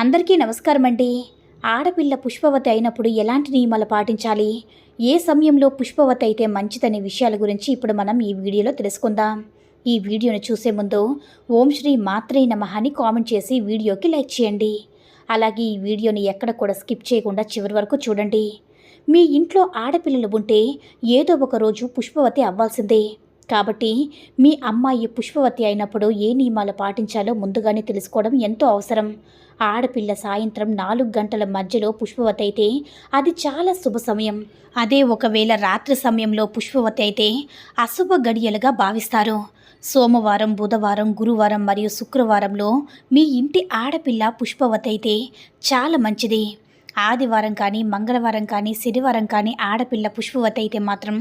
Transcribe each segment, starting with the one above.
అందరికీ నమస్కారం అండి ఆడపిల్ల పుష్పవతి అయినప్పుడు ఎలాంటి నియమాలు పాటించాలి? ఏ సమయంలో పుష్పవతి అయితే మంచిదనే విషయాల గురించి ఇప్పుడు మనం ఈ వీడియోలో తెలుసుకుందాం. ఈ వీడియోను చూసే ముందు ఓం శ్రీ మాత్రే నమః అని కామెంట్ చేసి వీడియోకి లైక్ చేయండి. అలాగే ఈ వీడియోని ఎక్కడ కూడా స్కిప్ చేయకుండా చివరి వరకు చూడండి. మీ ఇంట్లో ఆడపిల్లలు ఉంటే ఏదో ఒక రోజు పుష్పవతి అవ్వాల్సిందే. కాబట్టి మీ అమ్మాయి పుష్పవతి అయినప్పుడు ఏ నియమాలు పాటించాలో ముందుగానే తెలుసుకోవడం ఎంతో అవసరం. ఆడపిల్ల సాయంత్రం నాలుగు గంటల మధ్యలో పుష్పవతి అయితే అది చాలా శుభ సమయం. అదే ఒకవేళ రాత్రి సమయంలో పుష్పవతి అయితే అశుభ గడియలుగా భావిస్తారు. సోమవారం బుధవారం గురువారం మరియు శుక్రవారంలో మీ ఇంటి ఆడపిల్ల పుష్పవతి అయితే చాలా మంచిది. ఆదివారం కానీ మంగళవారం కానీ శనివారం కానీ ఆడపిల్ల పుష్పవతి అయితే మాత్రం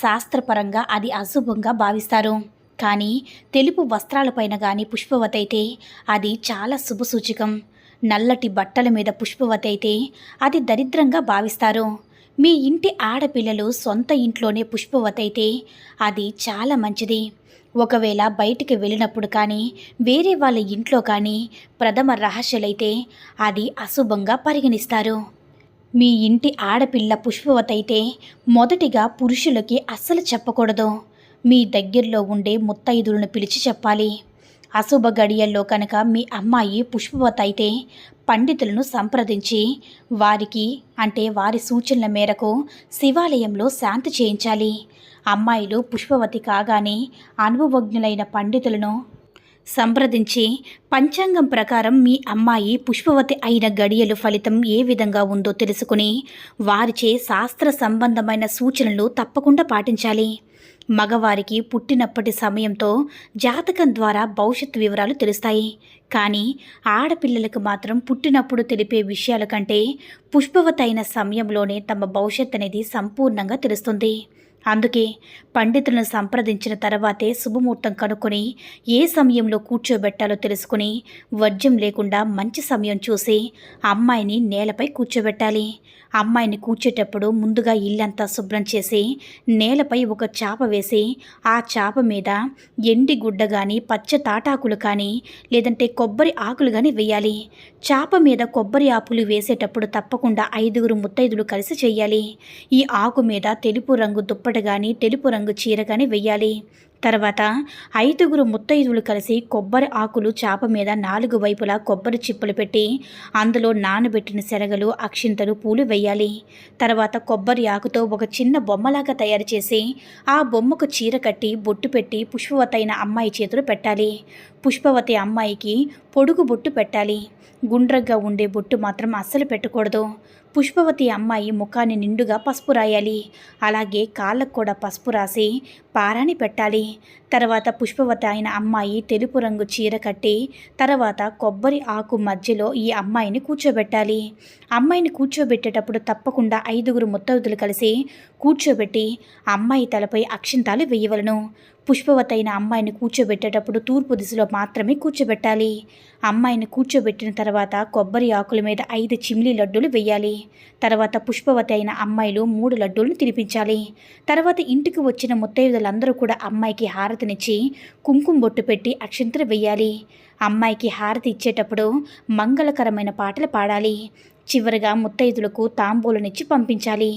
శాస్త్రపరంగా అది అశుభంగా భావిస్తారు. కానీ తెలుపు వస్త్రాలపైన కానీ పుష్పవతి అయితే అది చాలా శుభసూచకం. నల్లటి బట్టల మీద పుష్పవతి అయితే అది దరిద్రంగా భావిస్తారు. మీ ఇంటి ఆడపిల్లలు సొంత ఇంట్లోనే పుష్పవతైతే అది చాలా మంచిది. ఒకవేళ బయటికి వెళ్ళినప్పుడు కానీ వేరే వాళ్ళ ఇంట్లో కానీ ప్రథమ రహస్యలైతే అది అశుభంగా పరిగణిస్తారు. మీ ఇంటి ఆడపిల్ల పుష్పవతైతే అయితే మొదటిగా పురుషులకి అస్సలు చెప్పకూడదు. మీ దగ్గరలో ఉండే ముత్తైదులను పిలిచి చెప్పాలి. అశుభ గడియల్లో కనుక మీ అమ్మాయి పుష్పవత అయితే పండితులను సంప్రదించి వారికి అంటే వారి సూచనల మేరకు శివాలయంలో శాంతి చేయించాలి. అమ్మాయిలు పుష్పవతి కాగానే అనుభవజ్ఞులైన పండితులను సంప్రదించి పంచాంగం ప్రకారం మీ అమ్మాయి పుష్పవతి అయిన గడియలు ఫలితం ఏ విధంగా ఉందో తెలుసుకుని వారిచే శాస్త్ర సంబంధమైన సూచనలు తప్పకుండా పాటించాలి. మగవారికి పుట్టినప్పటి సమయంతో జాతకం ద్వారా భవిష్యత్ వివరాలు తెలుస్తాయి. కానీ ఆడపిల్లలకు మాత్రం పుట్టినప్పుడు తెలిపే విషయాల కంటే పుష్పవతైన సమయంలోనే తమ భవిష్యత్ అనేది సంపూర్ణంగా తెలుస్తుంది. అందుకే పండితులను సంప్రదించిన తర్వాతే శుభముహూర్తం కనుక్కొని ఏ సమయంలో కూర్చోబెట్టాలో తెలుసుకుని వర్జ్యం లేకుండా మంచి సమయం చూసి అమ్మాయిని నేలపై కూర్చోబెట్టాలి. అమ్మాయిని కూర్చేటప్పుడు ముందుగా ఇల్లంతా శుభ్రం చేసి నేలపై ఒక చాప వేసి ఆ చాప మీద ఎండి గుడ్డ కానీ పచ్చ తాటాకులు కానీ లేదంటే కొబ్బరి ఆకులు కానీ వేయాలి. చాప మీద కొబ్బరి ఆకులు వేసేటప్పుడు తప్పకుండా ఐదుగురు ముత్తైదులు కలిసి చేయాలి. ఈ ఆకు మీద తెలుపు రంగు దుప్ప కానీ తెలుపు రంగు చీర కానీ వెయ్యాలి. తర్వాత ఐదుగురు ముత్తైదువులు కలిసి కొబ్బరి ఆకులు చాప మీద నాలుగు వైపులా కొబ్బరి చిప్పలు పెట్టి అందులో నానబెట్టిన శనగలు అక్షింతలు పూలు వేయాలి తర్వాత కొబ్బరి ఆకుతో ఒక చిన్న బొమ్మలాగా తయారు చేసి ఆ బొమ్మకు చీర కట్టి బొట్టు పెట్టి పుష్పవతైన అమ్మాయి చేతులు పెట్టాలి. పుష్పవతి అమ్మాయికి పొడుగు బొట్టు పెట్టాలి. గుండ్రగ్గా ఉండే బొట్టు మాత్రం అస్సలు పెట్టకూడదు. పుష్పవతి అమ్మాయి ముఖాన్ని నిండుగా పసుపు రాయాలి. అలాగే కాళ్ళకు కూడా పసుపు రాసి పారాని పెట్టాలి. తర్వాత పుష్పవతి అయిన అమ్మాయి తెలుపు రంగు చీర కట్టి తర్వాత కొబ్బరి ఆకు మధ్యలో ఈ అమ్మాయిని కూర్చోబెట్టాలి. అమ్మాయిని కూర్చోబెట్టేటప్పుడు తప్పకుండా ఐదుగురు ముత్తవుతులు కలిసి కూర్చోబెట్టి అమ్మాయి తలపై అక్షింతాలు వేయవలను. పుష్పవతి అయిన అమ్మాయిని కూర్చోబెట్టేటప్పుడు తూర్పు దిశలో మాత్రమే కూర్చోబెట్టాలి. అమ్మాయిని కూర్చోబెట్టిన తర్వాత కొబ్బరి ఆకుల మీద ఐదు చిమ్లీ లడ్డూలు వేయాలి తర్వాత పుష్పవతి అయిన అమ్మాయిలు మూడు లడ్డూలను తినిపించాలి. తర్వాత ఇంటికి వచ్చిన ముత్తైదులందరూ కూడా అమ్మాయికి హారతినిచ్చి కుంకుమ బొట్టు పెట్టి అక్షంతలు వేయాలి అమ్మాయికి హారతి ఇచ్చేటప్పుడు మంగళకరమైన పాటలు పాడాలి. చివరిగా ముత్తైదులకు తాంబూలనిచ్చి పంపించాలి.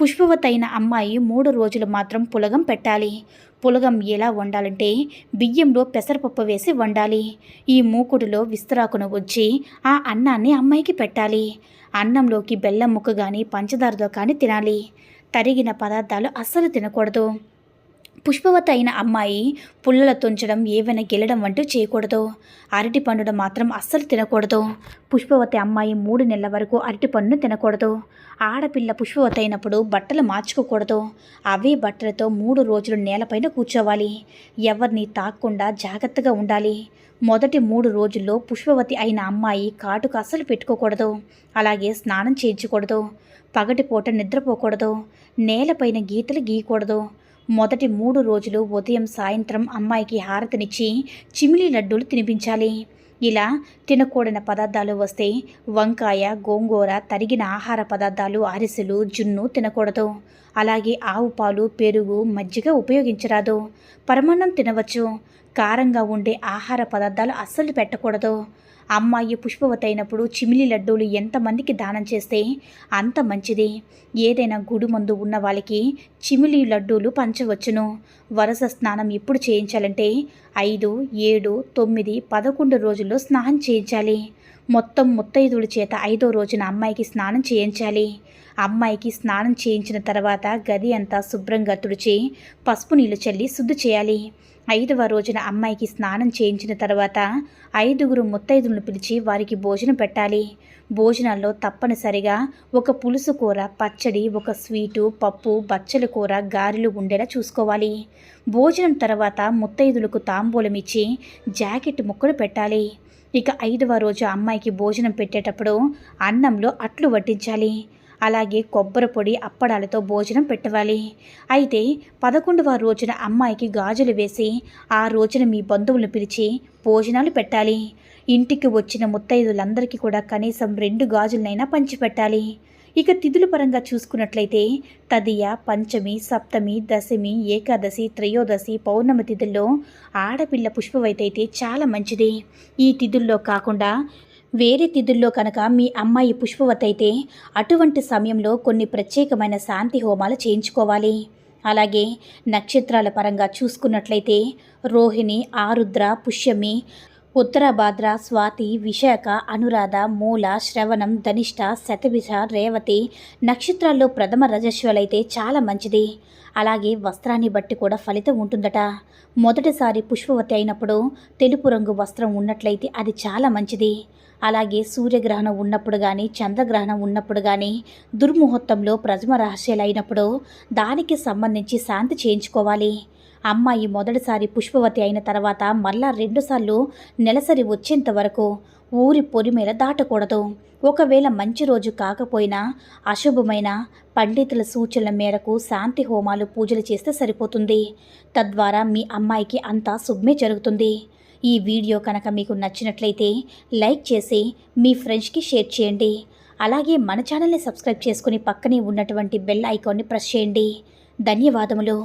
పుష్పవతైన అమ్మాయి మూడు రోజులు మాత్రం పులగం పెట్టాలి. పులగం ఎలా వండాలంటే బియ్యంలో పెసరపప్పు వేసి వండాలి. ఈ మూకుడులో విస్తరాకును వచ్చి ఆ అన్నాన్ని అమ్మాయికి పెట్టాలి. అన్నంలోకి బెల్లం ముక్క కానీ పంచదారతో కానీ తినాలి. తరిగిన పదార్థాలు అస్సలు తినకూడదు. పుష్పవతి అయిన అమ్మాయి పుల్లల తుంచడం ఏవైనా గెలడం వంటూ చేయకూడదు. అరటి పండును మాత్రం అస్సలు తినకూడదు. పుష్పవతి అమ్మాయి మూడు నెలల వరకు అరటి పండును తినకూడదు. ఆడపిల్ల పుష్పవతి అయినప్పుడు బట్టలు మార్చుకోకూడదు. అవే బట్టలతో మూడు రోజులు నేలపైన కూర్చోవాలి. ఎవరిని తాక్కుండా జాగ్రత్తగా ఉండాలి. మొదటి మూడు రోజుల్లో పుష్పవతి అయిన అమ్మాయి కాటుకు అస్సలు పెట్టుకోకూడదు. అలాగే స్నానం చేయించకూడదు. పగటిపూట నిద్రపోకూడదు. నేలపైన గీతలు గీయకూడదు. మొదటి మూడు రోజులు ఉదయం సాయంత్రం అమ్మాయికి హారతినిచ్చి చిమిలి లడ్డూలు తినిపించాలి. ఇలా తినకూడని పదార్థాలు వస్తే వంకాయ గోంగూర తరిగిన ఆహార పదార్థాలు అరిసెలు జున్ను తినకూడదు. అలాగే ఆవు పాలు పెరుగు మజ్జిగ ఉపయోగించరాదు. పరమాన్నం తినవచ్చు. కారంగా ఉండే ఆహార పదార్థాలు అస్సలు పెట్టకూడదు. అమ్మాయి పుష్పవతి అయినప్పుడు చిమిలి లడ్డూలు ఎంతమందికి దానం చేస్తే అంత మంచిది. ఏదైనా గుడి మందు ఉన్న వాళ్ళకి చిమిలి లడ్డూలు పంచవచ్చును. వరస స్నానం ఎప్పుడు చేయించాలంటే ఐదు ఏడు తొమ్మిది పదకొండు రోజుల్లో స్నానం చేయించాలి. మొత్తం ముత్తైదుల చేత ఐదో రోజున అమ్మాయికి స్నానం చేయించాలి. అమ్మాయికి స్నానం చేయించిన తర్వాత గది అంతా శుభ్రంగా తుడిచి పసుపు నీళ్ళు చల్లి శుద్ధి చేయాలి. ఐదవ రోజున అమ్మాయికి స్నానం చేయించిన తర్వాత ఐదుగురు ముత్తైదులను పిలిచి వారికి భోజనం పెట్టాలి. భోజనాల్లో తప్పనిసరిగా ఒక పులుసు కూర పచ్చడి ఒక స్వీటు పప్పు బచ్చల కూర గారెలు ఉండేలా చూసుకోవాలి. భోజనం తర్వాత ముత్తైదులకు తాంబూలం ఇచ్చి జాకెట్ ముక్కలు పెట్టాలి. ఇక ఐదవ రోజు అమ్మాయికి భోజనం పెట్టేటప్పుడు అన్నంలో అట్లు వడ్డించాలి. అలాగే కొబ్బరి పొడి అప్పడాలతో భోజనం పెట్టవాలి. అయితే పదకొండవ రోజున అమ్మాయికి గాజులు వేసి ఆ రోజున మీ బంధువులను పిలిచి భోజనాలు పెట్టాలి. ఇంటికి వచ్చిన ముత్తైదులందరికీ కూడా కనీసం రెండు గాజులనైనా పంచిపెట్టాలి. ఇక తిథుల పరంగా చూసుకున్నట్లయితే తదియ పంచమి సప్తమి దశమి ఏకాదశి త్రయోదశి పౌర్ణమి తిథుల్లో ఆడపిల్ల పుష్పవైతే చాలా మంచిది. ఈ తిథుల్లో కాకుండా వేరే తిథుల్లో కనుక మీ అమ్మాయి పుష్పవతైతే అయితే అటువంటి సమయంలో కొన్ని ప్రత్యేకమైన శాంతి హోమాలు చేయించుకోవాలి. అలాగే నక్షత్రాల పరంగా చూసుకున్నట్లయితే రోహిణి ఆరుద్ర పుష్యమి ఉత్తరాభాద్ర స్వాతి విశాఖ అనురాధ మూల శ్రవణం ధనిష్ట శతభిష రేవతి నక్షత్రాల్లో ప్రథమ రజస్వలైతే చాలా మంచిది. అలాగే వస్త్రాన్ని బట్టి కూడా ఫలితం ఉంటుందట. మొదటిసారి పుష్పవతి అయినప్పుడు తెలుపు రంగు వస్త్రం ఉన్నట్లయితే అది చాలా మంచిది. అలాగే సూర్యగ్రహణం ఉన్నప్పుడు కానీ చంద్రగ్రహణం ఉన్నప్పుడు కానీ దుర్ముహూర్తంలో ప్రథమ రహస్యాలు అయినప్పుడు దానికి సంబంధించి శాంతి చేయించుకోవాలి. అమ్మాయి మొదటిసారి పుష్పవతి అయిన తర్వాత మళ్ళా రెండుసార్లు నెలసరి వచ్చేంత వరకు ఊరి పొరిమేర దాటకూడదు. ఒకవేళ మంచి రోజు కాకపోయినా అశుభమైన పండితుల సూచనల మేరకు శాంతి హోమాలు పూజలు చేస్తే సరిపోతుంది. తద్వారా మీ అమ్మాయికి అంతా శుభమే జరుగుతుంది. ఈ వీడియో కనుక మీకు నచ్చినట్లయితే లైక్ చేసి మీ ఫ్రెండ్స్కి షేర్ చేయండి. అలాగే మన ఛానల్ని సబ్స్క్రైబ్ చేసుకుని పక్కనే ఉన్నటువంటి బెల్ ఐకాన్ని ప్రెస్ చేయండి. ధన్యవాదములు.